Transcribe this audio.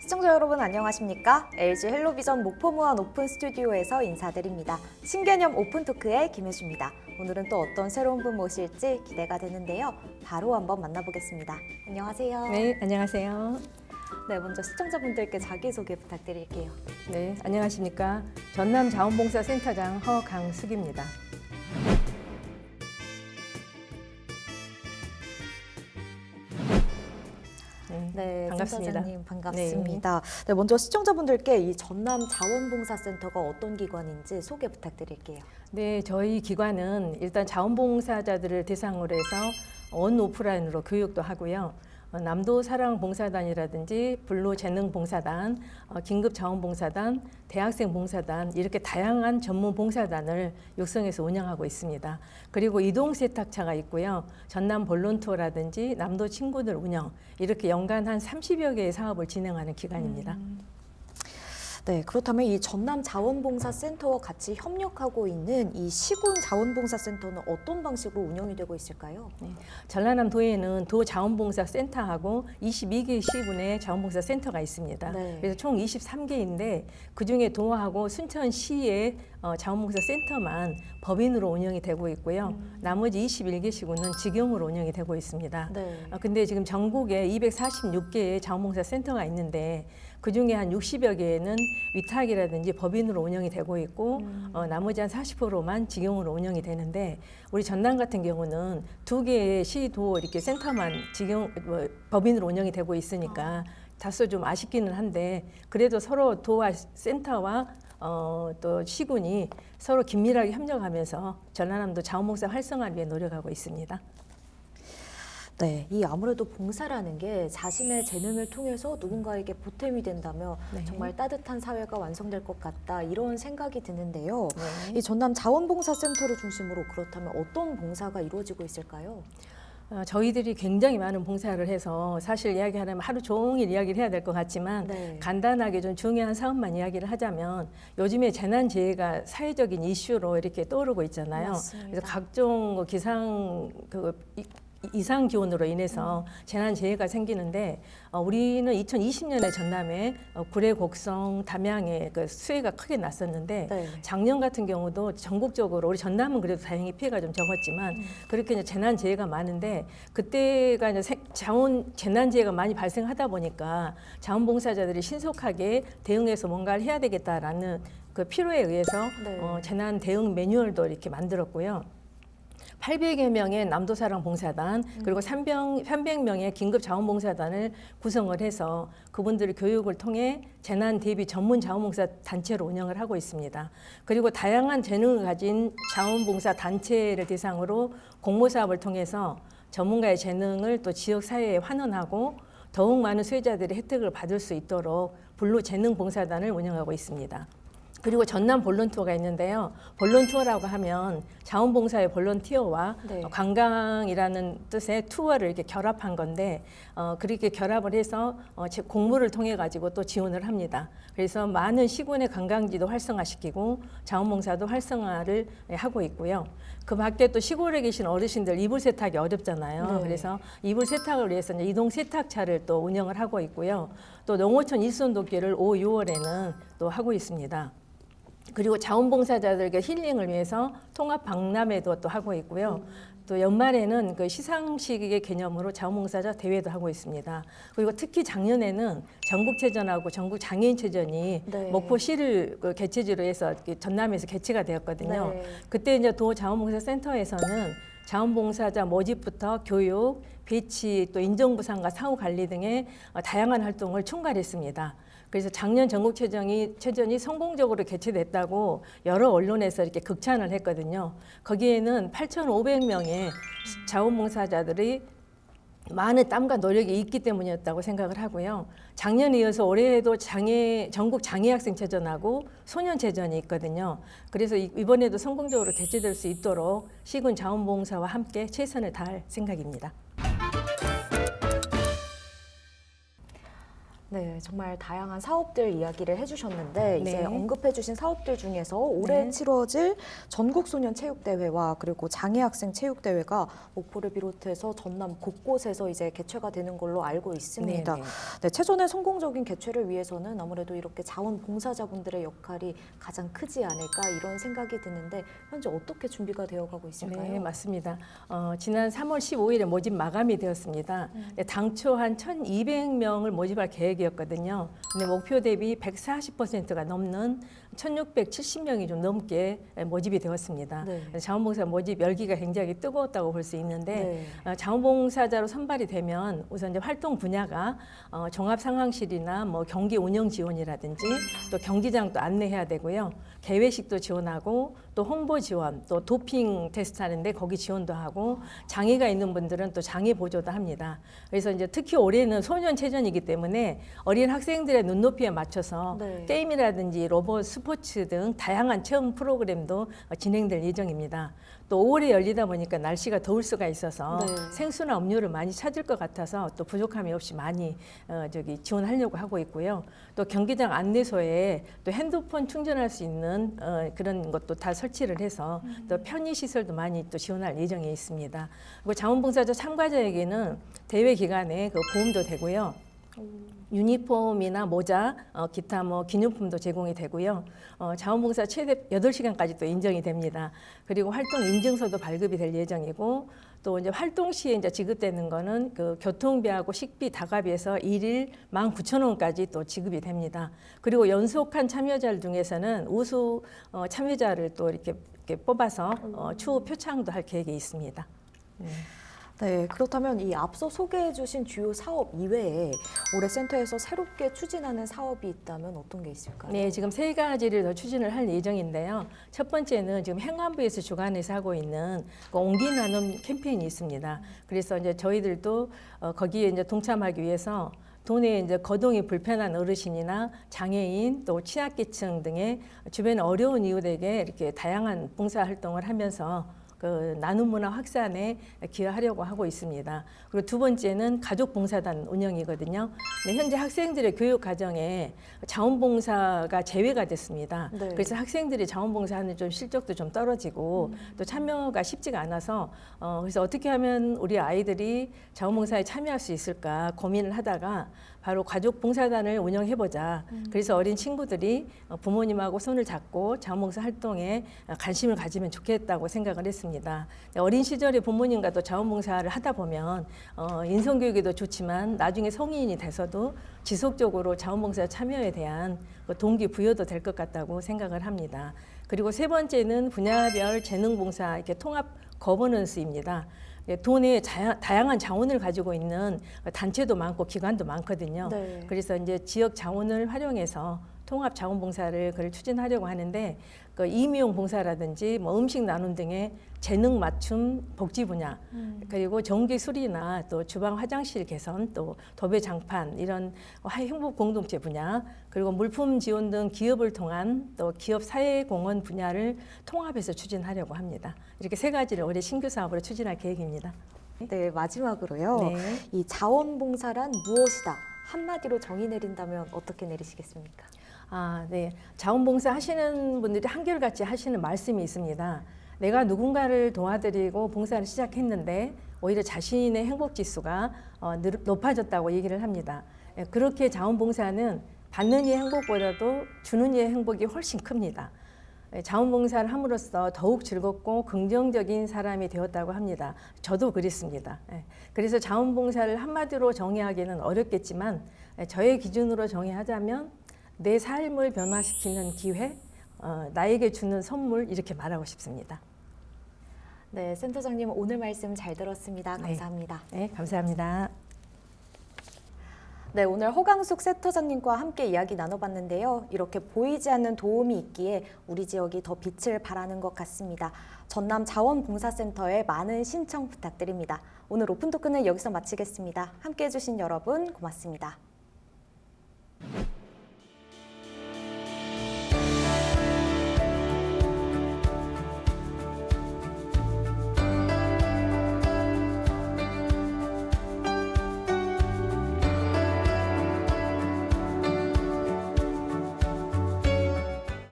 시청자 여러분 안녕하십니까? LG 헬로비전 목포무한 오픈 스튜디오에서 인사드립니다. 신개념 오픈 토크의 김혜수입니다. 오늘은 또 어떤 새로운 분 모실지 기대가 되는데요. 바로 한번 만나보겠습니다. 안녕하세요. 네, 안녕하세요. 네, 먼저 시청자분들께 자기소개 부탁드릴게요. 네, 안녕하십니까. 전남 자원봉사 센터장 허강숙입니다. 네, 네, 반갑습니다. 센터장님 반갑습니다. 네. 먼저 시청자분들께 이 전남 자원봉사센터가 어떤 기관인지 소개 부탁드릴게요. 네, 저희 기관은 일단 자원봉사자들을 대상으로 해서 온 오프라인으로 교육도 하고요. 어, 남도 사랑 봉사단이라든지 블루 재능 봉사단, 어, 긴급 자원 봉사단, 대학생 봉사단 이렇게 다양한 전문 봉사단을 육성해서 운영하고 있습니다. 그리고 이동 세탁차가 있고요. 전남 볼론투어라든지 남도 친구들 운영 이렇게 연간 한 30여 개의 사업을 진행하는 기관입니다. 네, 그렇다면 이 전남 자원봉사센터와 같이 협력하고 있는 이 시군 자원봉사센터는 어떤 방식으로 운영이 되고 있을까요? 전라남 도에는 도 자원봉사 센터하고 22개 시군의 자원봉사 센터가 있습니다. 네. 그래서 총 23개인데 그 중에 도하고 순천시의 어, 자원봉사 센터만 법인으로 운영이 되고 있고요. 나머지 21개 시군은 직영으로 운영이 되고 있습니다. 네. 아, 근데 지금 전국에 246개의 자원봉사 센터가 있는데 그 중에 한 60여 개는 위탁이라든지 법인으로 운영이 되고 있고 어, 나머지 한 40%만 직영으로 운영이 되는데 우리 전남 같은 경우는 두 개의 시도 이렇게 센터만 직영 뭐, 법인으로 운영이 되고 있으니까 다소 좀 아쉽기는 한데 그래도 서로 도와 센터와 어, 또 시군이 서로 긴밀하게 협력하면서 전라남도 자원봉사 활성화를 위해 노력하고 있습니다. 네, 이 아무래도 봉사라는 게 자신의 재능을 통해서 누군가에게 보탬이 된다면 네. 정말 따뜻한 사회가 완성될 것 같다 이런 생각이 드는데요. 네. 이 전남 자원봉사센터를 중심으로 그렇다면 어떤 봉사가 이루어지고 있을까요? 어, 저희들이 굉장히 많은 봉사를 해서 사실 이야기하려면 하루 종일 이야기를 해야 될 것 같지만 네. 간단하게 좀 중요한 사업만 이야기를 하자면 요즘에 재난재해가 사회적인 이슈로 이렇게 떠오르고 있잖아요. 맞습니다. 그래서 각종 그 기상 그 이- 이상 기온으로 인해서 재난 재해가 생기는데 어, 우리는 2020년에 전남에 어, 구례, 곡성, 담양에 그 수해가 크게 났었는데 네. 작년 같은 경우도 전국적으로 우리 전남은 그래도 다행히 피해가 좀 적었지만 그렇게 이제 재난 재해가 많은데 그때가 이제 세- 자원 재난 재해가 많이 발생하다 보니까 자원봉사자들이 신속하게 대응해서 뭔가를 해야 되겠다라는 그 필요에 의해서 네. 어, 재난 대응 매뉴얼도 이렇게 만들었고요. 800여 명의 남도사랑 봉사단 그리고 300, 300명의 긴급 자원봉사단을 구성을 해서 그분들의 교육을 통해 재난 대비 전문 자원봉사 단체로 운영을 하고 있습니다. 그리고 다양한 재능을 가진 자원봉사 단체를 대상으로 공모 사업을 통해서 전문가의 재능을 또 지역 사회에 환원하고 더욱 많은 수혜자들이 혜택을 받을 수 있도록 블루 재능 봉사단을 운영하고 있습니다. 그리고 전남 볼런티어가 있는데요. 볼런티어라고 하면 자원봉사의 볼런티어와 네. 어, 관광이라는 뜻의 투어를 이렇게 결합한 건데 어, 그렇게 결합을 해서 어, 제 공모를 통해 가지고 또 지원을 합니다. 그래서 많은 시군의 관광지도 활성화시키고 자원봉사도 활성화를 예, 하고 있고요. 그 밖에 또 시골에 계신 어르신들 이불 세탁이 어렵잖아요. 네. 그래서 이불 세탁을 위해서 이제 이동 세탁차를 또 운영을 하고 있고요. 또 농어촌 일손 돕기를 5, 6월에는 또 하고 있습니다. 그리고 자원봉사자들에게 힐링을 위해서 통합 박람회도 또 하고 있고요. 또 연말에는 그 시상식의 개념으로 자원봉사자 대회도 하고 있습니다. 그리고 특히 작년에는 전국체전하고 전국 장애인체전이 네. 목포시를 그 개최지로 해서 전남에서 개최가 되었거든요. 네. 그때 이제 도 자원봉사센터에서는 자원봉사자 모집부터 교육, 배치, 또 인정부상과 사후 관리 등의 어, 다양한 활동을 총괄했습니다. 그래서 작년 전국체전이 체전이 성공적으로 개최됐다고 여러 언론에서 이렇게 극찬을 했거든요. 거기에는 8,500명의 자원봉사자들이 많은 땀과 노력이 있기 때문이었다고 생각을 하고요. 작년에 이어서 올해에도 장애 전국 장애학생 체전하고 소년 체전이 있거든요. 그래서 이- 이번에도 성공적으로 개최될 수 있도록 시군 자원봉사와 함께 최선을 다할 생각입니다. 네, 정말 다양한 사업들 이야기를 해주셨는데 이제 네. 언급해주신 사업들 중에서 올해 네. 치러질 전국 소년 체육 대회와 그리고 장애 학생 체육 대회가 목포를 비롯해서 전남 곳곳에서 이제 개최가 되는 걸로 알고 있습니다. 네, 네. 네, 체전의 성공적인 개최를 위해서는 아무래도 이렇게 자원봉사자분들의 역할이 가장 크지 않을까 이런 생각이 드는데 현재 어떻게 준비가 되어가고 있을까요? 네, 맞습니다. 어, 지난 3월 15일에 모집 마감이 되었습니다. 네, 당초 한 1,200명을 모집할 계획 이었거든요. 근데 목표 대비 140%가 넘는 1,670명이 좀 넘게 모집이 되었습니다. 네. 자원봉사 모집 열기가 굉장히 뜨거웠다고 볼 수 있는데 네. 어, 자원봉사자로 선발이 되면 우선 이제 활동 분야가 어, 종합 상황실이나 뭐 경기 운영 지원이라든지 또 경기장도 안내해야 되고요. 개회식도 지원하고 또 홍보 지원, 또 도핑 테스트 하는데 거기 지원도 하고 장애가 있는 분들은 또 장애 보조도 합니다. 그래서 이제 특히 올해는 소년 체전이기 때문에 어린 학생들의 눈높이에 맞춰서 네. 게임이라든지 로봇 스포츠 등 다양한 체험 프로그램도 어, 진행될 예정입니다. 또 5월에 열리다 보니까 날씨가 더울 수가 있어서 네. 생수나 음료를 많이 찾을 것 같아서 또 부족함이 없이 많이 어, 저기 지원하려고 하고 있고요. 또 경기장 안내소에 또 핸드폰 충전할 수 있는 어, 그런 것도 다 설치를 해서 또 편의 시설도 많이 또 지원할 예정에 있습니다. 그리고 자원봉사자 참가자에게는 대회 기간에 그 보험도 되고요. 유니폼이나 모자, 어, 기타 뭐 기념품도 제공이 되고요. 어, 자원봉사 최대 8시간까지 또 인정이 됩니다. 그리고 활동 인증서도 발급이 될 예정이고 또 이제 활동 시에 이제 지급되는 거는 그 교통비하고 식비 다가비에서 일일 19,000원까지 또 지급이 됩니다. 그리고 연속한 참여자 중에서는 우수 어, 참여자를 또 이렇게, 이렇게 뽑아서 어, 추후 표창도 할 계획이 있습니다. 네. 네, 그렇다면 이 앞서 소개해 주신 주요 사업 이외에 올해 센터에서 새롭게 추진하는 사업이 있다면 어떤 게 있을까요? 네, 지금 세 가지를 더 추진을 할 예정인데요. 첫 번째는 지금 행안부에서 주관해서 하고 있는 그 옹기 나눔 캠페인이 있습니다. 그래서 이제 저희들도 어, 거기에 이제 동참하기 위해서 돈에 이제 거동이 불편한 어르신이나 장애인 또 취약계층 등의 주변 어려운 이웃에게 이렇게 다양한 봉사 활동을 하면서 그 나눔 문화 확산에 기여하려고 하고 있습니다. 그리고 두 번째는 가족 봉사단 운영이거든요. 네, 현재 학생들의 교육 과정에 자원봉사가 제외가 됐습니다. 네. 그래서 학생들이 자원봉사하는 좀 실적도 좀 떨어지고 또 참여가 쉽지가 않아서 어, 그래서 어떻게 하면 우리 아이들이 자원봉사에 참여할 수 있을까 고민을 하다가 바로 가족 봉사단을 운영해 보자. 그래서 어린 친구들이 어, 부모님하고 손을 잡고 자원봉사 활동에 어, 관심을 가지면 좋겠다고 생각을 했습니다. 네, 어린 시절에 부모님과 또 자원봉사를 하다 보면 어, 인성 교육에도 좋지만 나중에 성인이 돼서도 지속적으로 자원봉사 참여에 대한 그 동기 부여도 될 것 같다고 생각을 합니다. 그리고 세 번째는 분야별 재능 봉사 이렇게 통합 거버넌스입니다. 예, 돈의 자- 다양한 자원을 가지고 있는 단체도 많고 기관도 많거든요. 네. 그래서 이제 지역 자원을 활용해서 통합 자원봉사를 그를 추진하려고 하는데 그 임용 봉사라든지 뭐 음식 나눔 등의 재능 맞춤 복지 분야 그리고 전기 수리나 또 주방 화장실 개선 또 도배 장판 이런 행복 공동체 분야 그리고 물품 지원 등 기업을 통한 또 기업 사회 공헌 분야를 통합해서 추진하려고 합니다. 이렇게 세 가지를 올해 신규 사업으로 추진할 계획입니다. 네, 마지막으로요. 네. 이 자원봉사란 무엇이다? 한마디로 정의 내린다면 어떻게 내리시겠습니까? 아, 네. 자원봉사 하시는 분들이 한결같이 하시는 말씀이 있습니다. 내가 누군가를 도와드리고 봉사를 시작했는데 오히려 자신의 행복 지수가 어, 늘- 높아졌다고 얘기를 합니다. 예, 그렇게 자원봉사는 받는 이의 행복보다도 주는 이의 행복이 훨씬 큽니다. 예, 자원봉사를 함으로써 더욱 즐겁고 긍정적인 사람이 되었다고 합니다. 저도 그랬습니다. 예, 그래서 자원봉사를 한마디로 정의하기는 어렵겠지만 예, 저의 기준으로 정의하자면 내 삶을 변화시키는 기회, 어, 나에게 주는 선물 이렇게 말하고 싶습니다. 네, 센터장님 오늘 말씀 잘 들었습니다. 네. 감사합니다. 네, 감사합니다. 네, 오늘 허강숙 센터장님과 함께 이야기 나눠봤는데요. 이렇게 보이지 않는 도움이 있기에 우리 지역이 더 빛을 발하는 것 같습니다. 전남 자원봉사센터에 많은 신청 부탁드립니다. 오늘 오픈 토크는 여기서 마치겠습니다. 함께 해주신 여러분 고맙습니다.